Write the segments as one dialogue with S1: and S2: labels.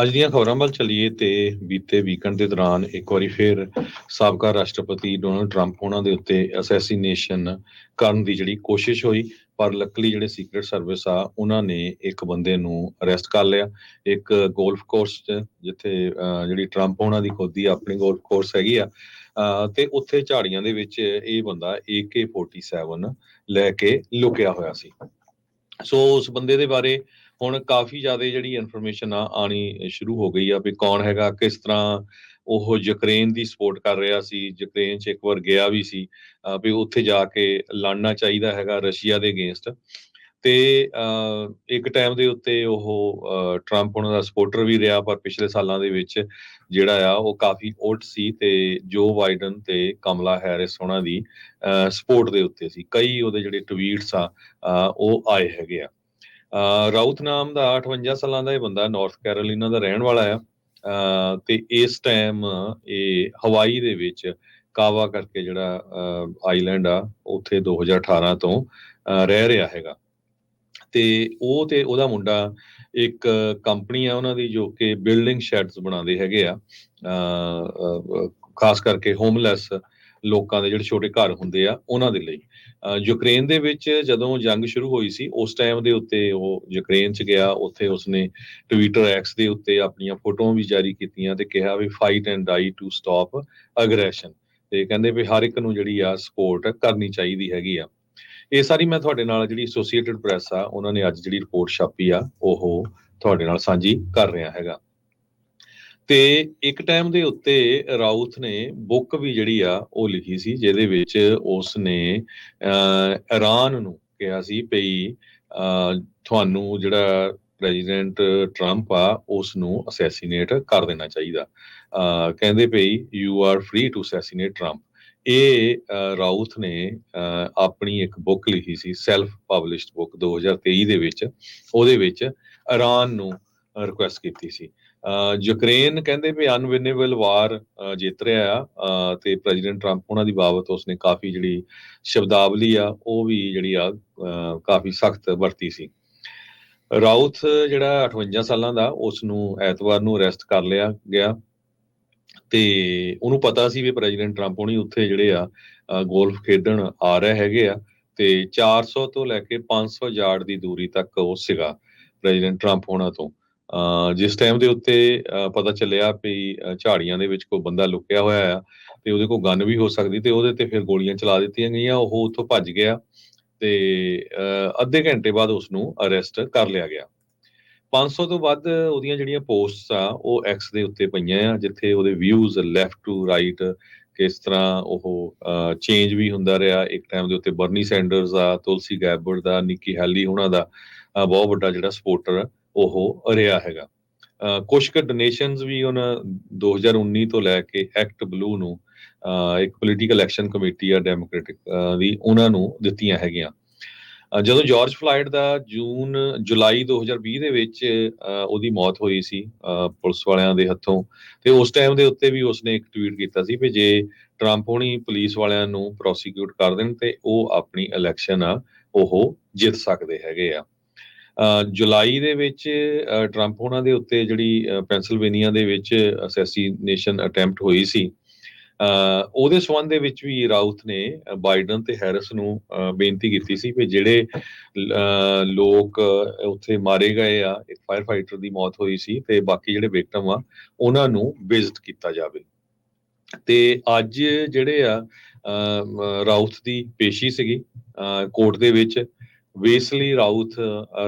S1: ਅੱਜ ਦੀਆਂ ਖਬਰਾਂ ਵੱਲ ਚੱਲੀਏ ਤੇ ਬੀਤੇ ਵੀਕਐਂਡ ਦੇ ਦੌਰਾਨ ਇੱਕ ਵਾਰੀ ਫਿਰ ਸਾਬਕਾ ਰਾਸ਼ਟਰਪਤੀ ਡੋਨਲਡ ਟਰੰਪ ਉਹਨਾਂ ਦੇ ਉੱਤੇ ਅਸੈਸੀਨੇਸ਼ਨ ਕਰਨ ਦੀ ਜਿਹੜੀ ਕੋਸ਼ਿਸ਼ ਹੋਈ, ਪਰ ਲੱਕਲੀ ਜਿਹੜੇ ਸੀਕ੍ਰੀਟ ਸਰਵਿਸ ਆ, ਉਹਨਾਂ ਨੇ ਇੱਕ ਬੰਦੇ ਨੂੰ ਅਰੈਸਟ ਕਰ ਲਿਆ। ਇੱਕ ਗੋਲਫ ਕੋਰਸ 'ਚ, ਜਿੱਥੇ ਜਿਹੜੀ ਟਰੰਪ ਉਹਨਾਂ ਦੀ ਖੁਦ ਦੀ ਆਪਣੀ ਗੋਲਫ ਕੋਰਸ ਹੈਗੀ ਆ ਤੇ ਉੱਥੇ ਝਾੜੀਆਂ ਦੇ ਵਿੱਚ ਇਹ ਬੰਦਾ AK47 ਲੈ ਕੇ ਲੁਕਿਆ ਹੋਇਆ ਸੀ। ਸੋ ਉਸ ਬੰਦੇ ਦੇ ਬਾਰੇ ਹੁਣ ਕਾਫੀ ਜ਼ਿਆਦਾ ਜਿਹੜੀ ਇਨਫੋਰਮੇਸ਼ਨ ਆ ਆਣੀ ਸ਼ੁਰੂ ਹੋ ਗਈ ਆ ਵੀ ਕੌਣ ਹੈਗਾ ਕਿਸ ਤਰ੍ਹਾਂ ਉਹ ਯੂਕਰੇਨ ਦੀ ਸਪੋਰਟ ਕਰ ਰਿਹਾ ਸੀ ਯੂਕਰੇਨ 'ਚ ਇੱਕ ਵਾਰ ਗਿਆ ਵੀ ਸੀ ਵੀ ਉੱਥੇ ਜਾ ਕੇ ਲੜਨਾ ਚਾਹੀਦਾ ਹੈਗਾ ਰਸ਼ੀਆ ਦੇ ਅਗੇਂਸਟ ਤੇ ਅਹ, ਇੱਕ ਟਾਈਮ ਦੇ ਉੱਤੇ ਉਹ ਟਰੰਪ ਉਹਨਾਂ ਦਾ ਸਪੋਰਟਰ ਵੀ ਰਿਹਾ ਪਰ ਪਿਛਲੇ ਸਾਲਾਂ ਦੇ ਵਿੱਚ ਜਿਹੜਾ ਆ ਉਹ ਕਾਫੀ ਉਲਟ ਸੀ ਤੇ ਜੋ ਬਾਈਡਨ ਤੇ ਕਮਲਾ ਹੈਰਿਸ ਉਹਨਾਂ ਦੀ ਸਪੋਰਟ ਦੇ ਉੱਤੇ ਸੀ। ਕਈ ਉਹਦੇ ਜਿਹੜੇ ਟਵੀਟਸ ਆ ਉਹ ਆਏ ਹੈਗੇ ਆ। ਅਹ ਨਾਮ ਦਾ 58 ਸਾਲਾਂ ਦਾ ਇਹ ਬੰਦਾ ਨਾਰਥ ਕੈਰੋਲੀਨਾ ਦਾ ਰਹਿਣ ਵਾਲਾ ਆ। ਤੇ ਇਸ ਟਾਈਮ ਇਹ ਹਵਾਈ ਦੇ ਵਿੱਚ ਕਾਵਾ ਕਰਕੇ ਜਿਹੜਾ ਆਈਲੈਂਡ ਆ, ਉੱਥੇ 2018 ਤੋਂ, ਅਹ ਰਹਿ ਰਿਹਾ ਹੈਗਾ। ਤੇ ਉਹ ਤੇ ਉਹਦਾ ਮੁੰਡਾ ਇੱਕ ਕੰਪਨੀ ਆ ਉਹਨਾਂ ਦੀ ਜੋ ਕਿ ਬਿਲਡਿੰਗ ਸ਼ੈਡਸ ਬਣਾਉਂਦੇ ਹੈਗੇ ਆ। ਖਾਸ ਕਰਕੇ ਹੋਮਲੈਸ ਲੋਕਾਂ ਦੇ ਜਿਹੜੇ ਛੋਟੇ ਘਰ ਹੁੰਦੇ ਆ, ਉਹਨਾਂ ਦੇ ਲਈ। ਯੂਕਰੇਨ ਦੇ ਵਿੱਚ ਜਦੋਂ ਜੰਗ ਸ਼ੁਰੂ ਹੋਈ ਸੀ, ਉਸ ਟਾਈਮ ਦੇ ਉੱਤੇ ਉਹ ਯੂਕਰੇਨ ਚ ਗਿਆ, ਉੱਥੇ ਉਸਨੇ ਟਵਿੱਟਰ ਐਕਸ ਦੇ ਉੱਤੇ ਆਪਣੀਆਂ ਫੋਟੋਆਂ ਵੀ ਜਾਰੀ ਕੀਤੀਆਂ ਤੇ ਕਿਹਾ ਵੀ fight and die to stop aggression ਤੇ ਕਹਿੰਦੇ ਵੀ ਹਰ ਇੱਕ ਨੂੰ ਜਿਹੜੀ ਆ ਸਪੋਰਟ ਕਰਨੀ ਚਾਹੀਦੀ ਹੈਗੀ ਆ। ਇਹ ਸਾਰੀ ਮੈਂ ਤੁਹਾਡੇ ਨਾਲ ਜਿਹੜੀ ਐਸੋਸੀਏਟਡ ਪ੍ਰੈਸ ਆ, ਉਹਨਾਂ ਨੇ ਅੱਜ ਜਿਹੜੀ ਰਿਪੋਰਟ ਛਾਪੀ ਆ, ਉਹ ਤੁਹਾਡੇ ਨਾਲ ਸਾਂਝੀ ਕਰ ਰਿਹਾ ਹੈਗਾ। ਤੇ ਇੱਕ ਟਾਈਮ ਦੇ ਉੱਤੇ ਰਾਉਥ ਨੇ ਬੁੱਕ ਵੀ ਜਿਹੜੀ ਆ ਉਹ ਲਿਖੀ ਸੀ ਜਿਹਦੇ ਵਿੱਚ ਉਸ ਨੇ ਇਰਾਨ ਨੂੰ ਕਿਹਾ ਸੀ ਭਈ ਤੁਹਾਨੂੰ ਜਿਹੜਾ ਪ੍ਰੈਜ਼ੀਡੈਂਟ ਟਰੰਪ ਆ ਉਸ ਨੂੰ ਅਸੈਸੀਨੇਟ ਕਰ ਦੇਣਾ ਚਾਹੀਦਾ। ਅਹ, ਕਹਿੰਦੇ ਭਈ you are free to assassinate Trump ਇਹ ਅਹ, ਰਾਉਥ ਨੇ ਅਹ, ਆਪਣੀ ਇੱਕ ਬੁੱਕ ਲਿਖੀ ਸੀ ਸੈਲਫ ਪਬਲਿਸ਼ਡ ਬੁੱਕ 2023 ਦੇ ਵਿੱਚ। ਉਹਦੇ ਵਿੱਚ ਇਰਾਨ ਨੂੰ ਰਿਕੁਐਸਟ ਕੀਤੀ ਸੀ। ਯੂਕਰੇਨ ਕਹਿੰਦੇ ਵੀ ਅਨਵਿਨੇਬਲ ਵਾਰ ਜਿੱਤ ਰਿਹਾ ਆ ਤੇ ਪ੍ਰੈਜ਼ੀਡੈਂਟ ਟਰੰਪ ਉਹਨਾਂ ਦੀ ਬਾਬਤ ਉਸਨੇ ਕਾਫੀ ਜਿਹੜੀ ਸ਼ਬਦਾਵਲੀ ਆ, ਉਹ ਵੀ ਜਿਹੜੀ ਆ ਕਾਫੀ ਸਖਤ ਵਰਤੀ ਸੀ। ਰਾਉਥ ਜਿਹੜਾ 58 ਸਾਲਾਂ ਦਾ ਉਸ ਨੂੰ ਐਤਵਾਰ ਨੂੰ ਅਰੈਸਟ ਕਰ ਲਿਆ ਗਿਆ। ਤੇ ਉਹਨੂੰ ਪਤਾ ਸੀ ਵੀ ਪ੍ਰੈਜ਼ੀਡੈਂਟ ਟਰੰਪ ਉਹਨੀ ਉੱਥੇ ਜਿਹੜੇ ਆ ਗੋਲਫ ਖੇਡਣ ਆ ਰਹੇ ਹੈਗੇ ਆ, ਤੇ 400 ਤੋਂ ਲੈ ਕੇ 500 ਯਾਰਡ ਦੀ ਦੂਰੀ ਤੱਕ ਉਹ ਸੀਗਾ ਪ੍ਰੈਜ਼ੀਡੈਂਟ ਟਰੰਪ ਹੋਣਾ ਤੋਂ। ਜਿਸ ਟਾਈਮ ਦੇ ਉੱਤੇ, ਅਹ ਪਤਾ ਚੱਲਿਆ ਵੀ ਝਾੜੀਆਂ ਦੇ ਵਿੱਚ ਕੋਈ ਬੰਦਾ ਲੁਕਿਆ ਹੋਇਆ ਆ, ਤੇ ਉਹਦੇ ਕੋਲ ਗਨ ਵੀ ਹੋ ਸਕਦੀ ਤੇ ਉਹਦੇ ਤੇ ਫਿਰ ਗੋਲੀਆਂ ਚਲਾ ਦਿੱਤੀਆਂ ਗਈਆਂ, ਉਹ ਉੱਥੋਂ ਭੱਜ ਗਿਆ ਤੇ ਅੱਧੇ ਘੰਟੇ ਬਾਅਦ ਉਸ ਨੂੰ ਅਰੈਸਟ ਕਰ ਲਿਆ ਗਿਆ। 500 ਤੋਂ ਵੱਧ ਉਹਦੀਆਂ ਜਿਹੜੀਆਂ ਪੋਸਟਸ ਆ, ਉਹ ਐਕਸ ਦੇ ਉੱਤੇ ਪਈਆਂ ਆ, ਜਿੱਥੇ ਉਹਦੇ ਵਿਊਜ਼ ਲੈਫਟ ਟੂ ਰਾਈਟ ਕਿਸ ਤਰ੍ਹਾਂ ਉਹ ਚੇਂਜ ਵੀ ਹੁੰਦਾ ਰਿਹਾ। ਇੱਕ ਟਾਈਮ ਦੇ ਉੱਤੇ ਬਰਨੀ ਸੈਂਡਰਸ ਦਾ ਤੁਲਸੀ ਗੈਬਰ ਦਾ ਨਿੱਕੀ ਹੈਲੀ ਉਹਨਾਂ ਦਾ ਬਹੁਤ ਵੱਡਾ ਜਿਹੜਾ ਸਪੋਰਟਰ ਉਹ ਰਿਹਾ ਹੈਗਾ। ਅਹ ਕੁਝ ਕੁ ਡੋਨੇਸ਼ਨਸ ਵੀ ਉਹਨਾਂ 2019 ਤੋਂ ਲੈ ਕੇ ਐਕਟ ਬਲੂ ਨੂੰ, ਅਹ ਇੱਕ ਪੋਲੀਟੀਕਲ ਐਕਸ਼ਨ ਕਮੇਟੀ ਆ ਡੈਮੋਕ੍ਰੈਟਿਕ ਦੀ ਉਹਨਾਂ ਨੂੰ ਦਿੱਤੀਆਂ ਹੈਗੀਆਂ। ਜਦੋਂ ਜਾਰਜ ਫਲਾਈਡ ਦਾ ਜੂਨ, ਜੁਲਾਈ 2020 ਦੇ ਵਿੱਚ, ਅਹ ਉਹਦੀ ਮੌਤ ਹੋਈ ਸੀ, ਅਹ ਪੁਲਿਸ ਵਾਲਿਆਂ ਦੇ ਹੱਥੋਂ, ਤੇ ਉਸ ਟਾਈਮ ਦੇ ਉੱਤੇ ਵੀ ਉਸਨੇ ਇੱਕ ਟਵੀਟ ਕੀਤਾ ਸੀ ਵੀ ਜੇ ਟਰੰਪ ਹੋਣੀ ਪੁਲਿਸ ਵਾਲਿਆਂ ਨੂੰ ਪ੍ਰੋਸੀਕਿਊਟ ਕਰ ਦੇਣ ਤੇ ਉਹ ਆਪਣੀ ਇਲੈਕਸ਼ਨ ਆ, ਉਹ ਜਿੱਤ ਸਕਦੇ ਹੈਗੇ ਆ। ਜੁਲਾਈ ਦੇ ਵਿੱਚ ਟਰੰਪ ਉਹਨਾਂ ਦੇ ਉੱਤੇ ਜਿਹੜੀ ਅਹ ਪੈਂਸਿਲਵੇਨੀਆ ਦੇ ਵਿੱਚ ਅਸੈਸੀਨੇਸ਼ਨ ਅਟੈਂਪਟ ਹੋਈ ਸੀ। ਉਹਦੇ ਸਬੰਧ ਦੇ ਵਿੱਚ ਵੀ ਰਾਉਥ ਨੇ ਬਾਈਡਨ ਤੇ ਹੈਰਿਸ ਨੂੰ ਬੇਨਤੀ ਕੀਤੀ ਸੀ ਕਿ ਜਿਹੜੇ ਲੋਕ ਉੱਥੇ ਮਾਰੇ ਗਏ ਆ, ਇੱਕ ਫਾਇਰ ਫਾਈਟਰ ਦੀ ਮੌਤ ਹੋਈ ਸੀ ਤੇ ਬਾਕੀ ਜਿਹੜੇ ਵਿਕਟਮ ਆ, ਉਹਨਾਂ ਨੂੰ ਵਿਜ਼ਿਟ ਕੀਤਾ ਜਾਵੇ। ਤੇ ਅੱਜ ਜਿਹੜੇ ਆ ਅਹ ਰਾਉਥ ਦੀ ਪੇਸ਼ੀ ਸੀਗੀ ਕੋਰਟ ਦੇ ਵਿੱਚ ਵੇਸਲੀ ਰਾਉਥ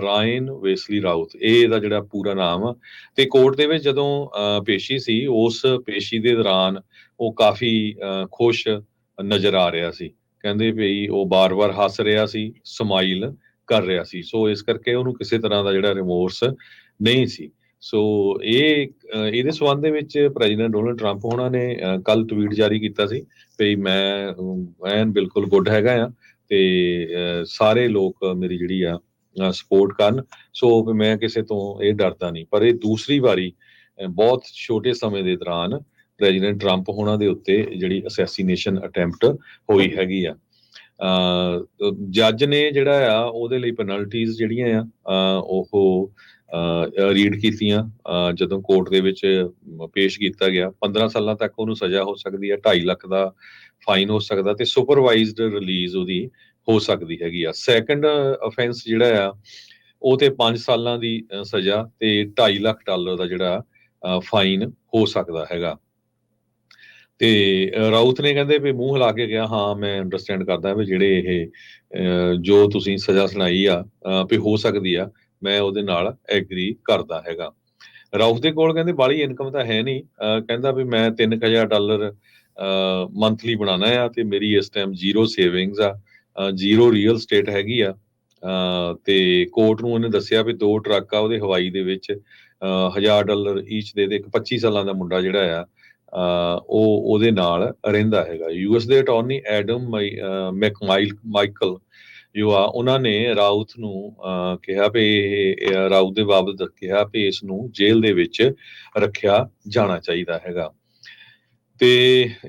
S1: ਰਾਇਨ ਵੇਸਲੀ ਰਾਉਥ ਇਹ ਇਹਦਾ ਜਿਹੜਾ ਪੂਰਾ ਨਾਮ ਆ। ਤੇ ਕੋਰਟ ਦੇ ਵਿੱਚ ਜਦੋਂ ਅ, ਪੇਸ਼ੀ ਸੀ ਉਸ ਪੇਸ਼ੀ ਦੇ ਦੌਰਾਨ ਉਹ ਕਾਫੀ ਖੁਸ਼ ਨਜ਼ਰ ਆ ਰਿਹਾ ਸੀ। ਕਹਿੰਦੇ ਵੀ ਉਹ ਬਾਰ-ਬਾਰ ਹੱਸ ਰਿਹਾ ਸੀ ਸਮਾਈਲ ਕਰ ਰਿਹਾ ਸੀ। ਸੋ ਇਸ ਕਰਕੇ ਉਹਨੂੰ ਕਿਸੇ ਤਰ੍ਹਾਂ ਦਾ ਜਿਹੜਾ ਰਿਮੋਰਸ ਨਹੀਂ ਸੀ। ਸੋ ਇਹ ਇਹਦੇ ਸਬੰਧ ਦੇ ਵਿੱਚ ਪ੍ਰੈਜ਼ੀਡੈਂਟ ਡੋਨਲਡ ਟਰੰਪ ਉਹਨਾਂ ਨੇ ਕੱਲ ਟਵੀਟ ਜਾਰੀ ਕੀਤਾ ਸੀ ਵੀ ਮੈਂ ਐਨ ਬਿਲਕੁਲ ਗੁੱਡ ਹੈਗਾ ਆ। ਤੇ ਸਾਰੇ ਲੋਕ ਮੇਰੀ ਜਿਹੜੀ ਆ ਸਪੋਰਟ ਕਰਨ। ਸੋ ਮੈਂ ਕਿਸੇ ਤੋਂ ਇਹ ਡਰਦਾ ਨਹੀਂ। ਪਰ ਇਹ ਦੂਸਰੀ ਵਾਰੀ ਬਹੁਤ ਛੋਟੇ ਸਮੇਂ ਦੇ ਦੌਰਾਨ ਪ੍ਰੈਜ਼ੀਡੈਂਟ ਟਰੰਪ ਹੋਣਾ ਦੇ ਉੱਤੇ ਜਿਹੜੀ ਅਸੈਸੀਨੇਸ਼ਨ ਅਟੈਂਪਟ ਹੋਈ ਹੈਗੀ ਆ। ਜੱਜ ਨੇ ਜਿਹੜਾ ਆ, ਉਹਦੇ ਲਈ ਪੈਨਲਟੀਜ਼ ਜਿਹੜੀਆਂ ਆ ਉਹ ਰੀਡ ਕੀਤੀਆਂ ਜਦੋਂ ਕੋਰਟ ਦੇ ਵਿੱਚ ਪੇਸ਼ ਕੀਤਾ ਗਿਆ। 15 ਸਾਲਾਂ ਤੱਕ ਉਹਨੂੰ ਸਜ਼ਾ ਹੋ ਸਕਦੀ ਹੈ 2.5 ਲੱਖ ਦਾ ਫਾਈਨ ਹੋ ਸਕਦਾ ਤੇ ਸੁਪਰਵਾਈਜ਼ਡ ਰਿਲੀਜ਼ ਉਹਦੀ ਹੋ ਸਕਦੀ ਹੈਗੀ ਆ। ਸੈਕੰਡ ਅਫੈਂਸ ਜਿਹੜਾ ਆ, ਉਹ ਤੇ 5 ਸਾਲਾਂ ਦੀ ਸਜ਼ਾ ਤੇ 2.5 ਲੱਖ ਡਾਲਰ ਦਾ ਜਿਹੜਾ ਫਾਈਨ ਹੋ ਸਕਦਾ ਹੈਗਾ। ਤੇ ਅ, ਨੇ ਕਹਿੰਦੇ ਵੀ ਮੂੰਹ ਹਿਲਾ ਕੇ ਗਿਆ ਹਾਂ ਮੈਂ ਅੰਡਰਸਟੈਂਡ ਕਰਦਾ ਵੀ ਜਿਹੜੇ ਇਹ ਜੋ ਤੁਸੀਂ ਸਜ਼ਾ ਸੁਣਾਈ ਆ ਵੀ ਹੋ ਸਕਦੀ ਆ ਮੈਂ ਉਹਦੇ ਨਾਲ ਐਗਰੀ ਕਰਦਾ ਹੈਗਾ। ਰਾਊਤ ਦੇ ਕੋਲ ਕਹਿੰਦੇ ਬਾਲੀ ਇਨਕਮ ਤਾਂ ਹੈ ਨਹੀਂ ਕਹਿੰਦਾ ਵੀ ਮੈਂ 3000 ਡਾਲਰ ਮੰਥਲੀ ਬਣਾਉਣਾ ਆ ਤੇ ਮੇਰੀ ਇਸ ਟਾਈਮ ਜ਼ੀਰੋ ਸੇਵਿੰਗਸ ਆ ਜ਼ੀਰੋ ਰੀਅਲ ਸਟੇਟ ਹੈਗੀ ਆ ਤੇ ਕੋਰਟ ਨੂੰ ਉਹਨੇ ਦੱਸਿਆ ਵੀ ਦੋ ਟਰੱਕ ਆ ਉਹਦੇ ਹਵਾਈ ਦੇ ਵਿੱਚ 1000 ਡਾਲਰ ਈਚ ਦੇ ਦੇ ਇੱਕ 25 ਸਾਲਾਂ ਦਾ ਮੁੰਡਾ ਜਿਹੜਾ ਆ ਉਹ ਉਹਦੇ ਨਾਲ ਰਹਿੰਦਾ ਹੈਗਾ। ਯੂਐਸ ਦੇ ਅਟਾਰਨੀ ਐਡਮ ਮੈਕਮਾਈਲ ਮਾਈਕਲ ਜੋ ਆ ਉਹਨਾਂ ਨੇ ਰਾਉਤ ਨੂੰ ਕਿਹਾ ਵੀ ਇਹ ਰਾਉਤ ਦੇ ਬਾਬਤ ਕਿਹਾ ਵੀ ਇਸ ਨੂੰ ਜੇਲ੍ਹ ਦੇ ਵਿੱਚ ਰੱਖਿਆ ਜਾਣਾ ਚਾਹੀਦਾ ਹੈਗਾ। ਤੇ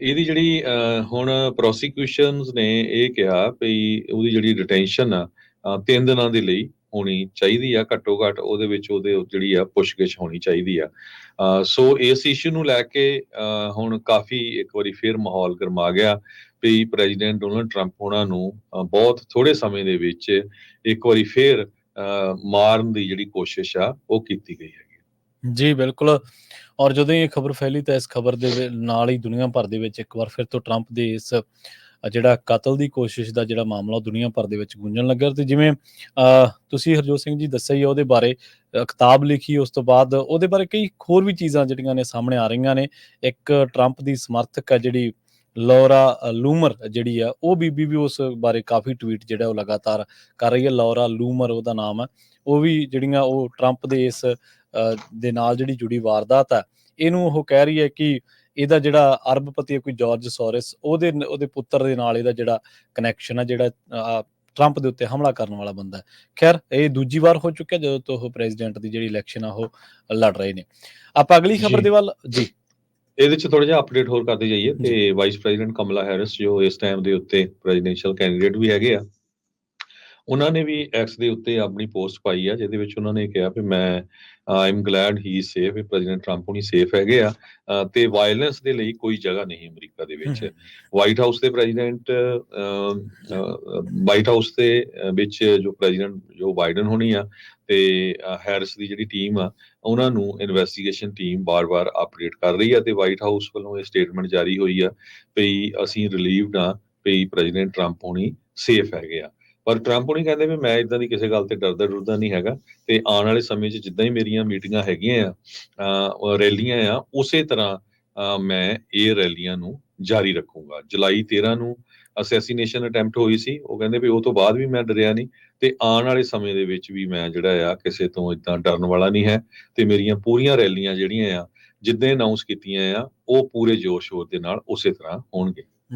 S1: ਇਹਦੀ ਜਿਹੜੀ ਅ, ਹੁਣ ਪ੍ਰੋਸੀਕਿਊਸ਼ਨਸ ਨੇ ਇਹ ਕਿਹਾ ਵੀ ਉਹਦੀ ਜਿਹੜੀ ਡਿਟੈਂਸ਼ਨ ਆ ਅ, ਤਿੰਨ ਦਿਨਾਂ ਦੇ ਲਈ ਹੋਣੀ ਚਾਹੀਦੀ ਆ ਘੱਟੋ ਘੱਟ ਉਹਦੇ ਵਿੱਚ ਉਹਦੇ ਜਿਹੜੀ ਆ ਪੁੱਛਗਿੱਛ ਹੋਣੀ ਚਾਹੀਦੀ ਆ। ਸੋ ਇਸ ਇਸ਼ੂ ਨੂੰ ਲੈ ਕੇ ਹੁਣ ਕਾਫੀ ਇੱਕ ਵਾਰੀ ਫਿਰ ਮਾਹੌਲ ਗਰਮਾ ਗਿਆ ਵੀ ਪ੍ਰੈਜ਼ੀਡੈਂਟ ਡੋਨਲਡ ਟਰੰਪ ਉਹਨਾਂ ਨੂੰ ਬਹੁਤ ਥੋੜੇ ਸਮੇਂ ਦੇ ਵਿੱਚ ਇੱਕ ਵਾਰੀ ਫੇਰ ਮਾਰਨ ਦੀ ਜਿਹੜੀ ਕੋਸ਼ਿਸ਼ ਆ, ਉਹ ਕੀਤੀ ਗਈ ਹੈਗੀ।
S2: ਜੀ, ਬਿਲਕੁਲ। ਔਰ ਜਦੋਂ ਇਹ ਖਬਰ ਫੈਲੀ ਤਾਂ ਇਸ ਖਬਰ ਦੇ ਨਾਲ ਹੀ ਦੁਨੀਆ ਭਰ ਦੇ ਵਿੱਚ ਇੱਕ ਵਾਰ ਫਿਰ ਤੋਂ ਟਰੰਪ ਦੇ ਇਸ ਜਿਹੜਾ ਕਤਲ ਦੀ ਕੋਸ਼ਿਸ਼ ਦਾ ਜਿਹੜਾ ਮਾਮਲਾ ਉਹ ਦੁਨੀਆ ਭਰ ਦੇ ਵਿੱਚ ਗੂੰਜਣ ਲੱਗਾ ਤੇ ਜਿਵੇਂ ਅ, ਤੁਸੀਂ ਹਰਜੋਤ ਸਿੰਘ ਜੀ ਦੱਸਿਆ ਹੀ ਉਹਦੇ ਬਾਰੇ ਕਿਤਾਬ ਲਿਖੀ ਉਸ ਤੋਂ ਬਾਅਦ ਉਹਦੇ ਬਾਰੇ ਕਈ ਹੋਰ ਵੀ ਚੀਜ਼ਾਂ ਜਿਹੜੀਆਂ ਨੇ ਸਾਹਮਣੇ ਆ ਰਹੀਆਂ ਨੇ। ਇੱਕ ਟਰੰਪ ਦੀ ਸਮਰਥਕ ਹੈ ਜਿਹੜੀ ਲੌਰਾ ਲੂਮਰ ਜਿਹੜੀ ਆ ਉਹ ਬੀਬੀ ਵੀ ਉਸ ਬਾਰੇ ਕਾਫੀ ਟਵੀਟ ਜਿਹੜਾ ਉਹ ਲਗਾਤਾਰ ਕਰ ਰਹੀ ਹੈ ਲੌਰਾ ਲੂਮਰ ਉਹਦਾ ਨਾਮ ਹੈ। ਉਹ ਵੀ ਜਿਹੜੀਆਂ ਉਹ ਟਰੰਪ ਦੇ ਇਸ ਅ, ਦੇ ਨਾਲ ਜਿਹੜੀ ਜੁੜੀ ਵਾਰਦਾਤ ਹੈ ਇਹਨੂੰ ਉਹ ਕਹਿ ਰਹੀ ਹੈ ਕਿ ਇਹਦਾ ਜਿਹੜਾ ਅਰਬਪਤੀ ਕੋਈ ਜਾਰਜ ਸੋਰਸ ਉਹਦੇ ਉਹਦੇ ਪੁੱਤਰ ਦੇ ਨਾਲ ਇਹਦਾ ਜਿਹੜਾ ਕਨੈਕਸ਼ਨ ਹੈ ਜਿਹੜਾ ਟਰੰਪ ਦੇ ਉੱਤੇ ਹਮਲਾ ਕਰਨ ਵਾਲਾ ਬੰਦਾ ਹੈ। ਖੈਰ ਇਹ ਦੂਜੀ ਵਾਰ ਹੋ ਚੁੱਕਿਆ ਜਦੋਂ ਤੋਂ ਉਹ ਪ੍ਰੈਜ਼ੀਡੈਂਟ ਦੀ ਜਿਹੜੀ ਇਲੈਕਸ਼ਨ ਆ ਉਹ ਲੜ ਰਹੇ ਨੇ। ਆਪਾਂ ਅਗਲੀ ਖਬਰ। ਦੇ ਵੱਲ ਜੀ।
S1: ਇਹਦੇ ਚ ਥੋੜਾ ਜਿਹਾ ਅਪਡੇਟ ਹੋਰ ਕਰਦੇ ਜਾਈਏ ਤੇ ਵਾਈਸ ਪ੍ਰੈਜ਼ੀਡੈਂਟ ਕਮਲਾ ਹੈਰਿਸ ਜੋ ਇਸ ਟਾਈਮ ਦੇ ਉੱਤੇ ਪ੍ਰੈਜ਼ੀਡੈਂਸ਼ੀਅਲ ਕੈਂਡੀਡੇਟ ਵੀ ਹੈਗੇ ਆ ਉਹਨਾਂ ਨੇ ਵੀ ਐਕਸ ਦੇ ਉੱਤੇ ਆਪਣੀ ਪੋਸਟ ਪਾਈ ਆ ਜਿਹਦੇ ਵਿੱਚ ਉਹਨਾਂ ਨੇ ਕਿਹਾ ਵੀ ਮੈਂ I am glad he safe we president Trump ਹੁਣੀ ਸੇਫ ਹੈਗੇ ਆ ਤੇ ਵਾਇਲੈਂਸ ਦੇ ਲਈ ਕੋਈ ਜਗ੍ਹਾ ਨਹੀਂ ਅਮਰੀਕਾ ਦੇ ਵਿੱਚ। ਵਾਈਟ ਹਾਊਸ ਦੇ ਪ੍ਰੈਜ਼ੀਡੈਂਟ ਵਾਈਟ ਹਾਊਸ ਦੇ ਵਿੱਚ ਜੋ ਪ੍ਰੈਜ਼ੀਡੈਂਟ ਜੋ ਬਾਈਡਨ ਹੋਣੀ ਆ ਤੇ ਹੈਰਿਸ ਦੀ ਜਿਹੜੀ ਟੀਮ ਆ ਉਹਨਾਂ ਨੂੰ ਇਨਵੈਸਟੀਗੇਸ਼ਨ ਟੀਮ ਬਾਰ-ਬਾਰ ਅਪਡੇਟ ਕਰ ਰਹੀ ਆ ਤੇ ਵਾਈਟ ਹਾਊਸ ਵੱਲੋਂ ਇਹ ਸਟੇਟਮੈਂਟ ਜਾਰੀ ਹੋਈ ਆ ਵੀ ਅਸੀਂ ਰਿਲੀਵਡ ਆ ਵੀ ਪ੍ਰੈਜ਼ੀਡੈਂਟ ਟਰੰਪ ਹੋਣੀ ਸੇਫ ਹੈਗੇ ਆ। ਪਰ ਟਰੰਪ ਉਹ ਨਹੀਂ ਕਹਿੰਦੇ ਵੀ ਮੈਂ ਇਦਾਂ ਦੀ ਕਿਸੇ ਗੱਲ ਤੇ ਡਰਦਾ ਡਰਦਾ ਨਹੀਂ ਹੈਗਾ ਤੇ ਆਉਣ ਵਾਲੇ ਸਮੇਂ 'ਚ ਜਿੱਦਾਂ ਹੀ ਮੇਰੀਆਂ ਮੀਟਿੰਗਾਂ ਹੈਗੀਆਂ ਆ ਰੈਲੀਆਂ ਆ, ਉਸੇ ਤਰ੍ਹਾਂ ਮੈਂ ਇਹ ਰੈਲੀਆਂ ਨੂੰ ਜਾਰੀ ਰੱਖੂੰਗਾ। ਜੁਲਾਈ 13 ਨੂੰ ਅਸੈਸੀਨੇਸ਼ਨ ਅਟੈਂਪਟ ਹੋਈ ਸੀ, ਉਹ ਕਹਿੰਦੇ ਵੀ ਉਹ ਤੋਂ ਬਾਅਦ ਵੀ ਮੈਂ ਡਰਿਆ ਨਹੀਂ ਤੇ ਆਉਣ ਵਾਲੇ ਸਮੇਂ ਦੇ ਵਿੱਚ ਵੀ ਮੈਂ ਜਿਹੜਾ ਆ ਕਿਸੇ ਤੋਂ ਇਦਾਂ ਡਰਨ ਵਾਲਾ ਨਹੀਂ ਹੈ ਤੇ ਮੇਰੀਆਂ ਪੂਰੀਆਂ ਰੈਲੀਆਂ ਜਿਹੜੀਆਂ ਆ, ਜਿੱਦਾਂ ਅਨਾਉਂਸ ਕੀਤੀਆਂ ਆ, ਉਹ ਪੂਰੇ ਜੋਸ਼ ਸ਼ੋਰ ਦੇ ਨਾਲ ਉਸੇ ਤਰ੍ਹਾਂ ਹੋਣਗੇ।